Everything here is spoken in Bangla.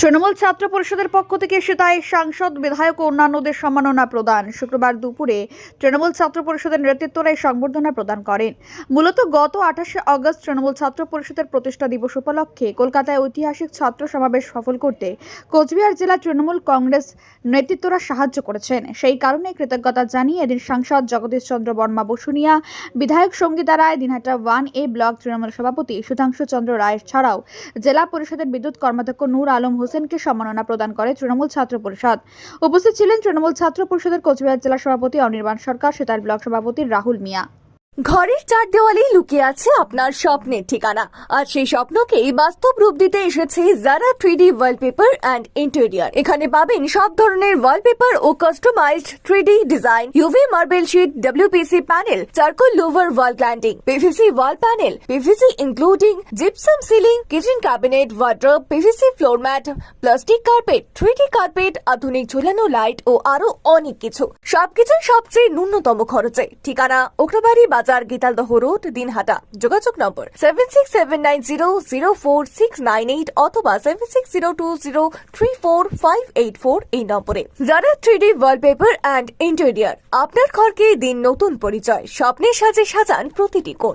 তৃণমূল ছাত্র পরিষদের পক্ষ থেকে সেটাই সাংসদ, বিধায়ক ও অন্যান্যদের সম্মাননা প্রদান। শুক্রবার দুপুরে তৃণমূল ছাত্র পরিষদের নেতৃত্বরা এই সংবর্ধনা প্রদান করেন। মূলত গত আঠাশে অগস্ট তৃণমূল ছাত্র পরিষদের প্রতিষ্ঠা দিবস উপলক্ষে কলকাতায় ঐতিহাসিক ছাত্র সমাবেশ সফল করতে কোচবিহার জেলা তৃণমূল কংগ্রেস নেতৃত্বরা সাহায্য করেছেন। সেই কারণে কৃতজ্ঞতা জানিয়ে এদিন সাংসদ জগদীশ চন্দ্র বর্মা বসুনিয়া, বিধায়ক Sangita Roy, Dinhata one A block Trinamool সভাপতি সুধাংশু চন্দ্র রায় ছাড়াও জেলা পরিষদের বিদ্যুৎ কর্মাধ্যক্ষ নূর আলম হোসেনকে সম্মাননা প্রদান করে তৃণমূল ছাত্র পরিষদ। উপস্থিত ছিলেন তৃণমূল ছাত্র পরিষদের কোচবিহার জেলা সভাপতি অনির্বাণ সরকার, সেতার ব্লক সভাপতি রাহুল মিয়া। ঘরের চার দেওয়ালেই লুকিয়ে আছে আপনার স্বপ্নের ঠিকানা। আর সেই স্বপ্নকেই বাস্তব রূপ দিতে এসেছে Zara three D wallpaper and interior এখানে পাবেন সব ধরনের ওয়ালপেপার ও customised three D design UV marble sheet WPC panel charcoal louvre wall cladding PVC wall panel PVC including gypsum ceiling kitchen cabinet wardrobe PVC floor mat plastic carpet three D carpet আধুনিক ঝুলানো লাইট ও আরও অনেক কিছু। সবকিছু সবচেয়ে ন্যূনতম খরচে। ঠিকানা ওকরাবাড়ি বাজার গীতালদহ রোড দিনহাটা। যোগাযোগ number seven six seven nine zero zero four six nine eight অথবা seven six zero two zero three four five eight four এই নম্বরে। যারা থ্রিডি ওয়ালপেপার অ্যান্ড ইন্টেরিয়ার আপনার ঘরকে দিন নতুন পরিচয়। স্বপ্নের সাজে সাজান প্রতিটি কোণ।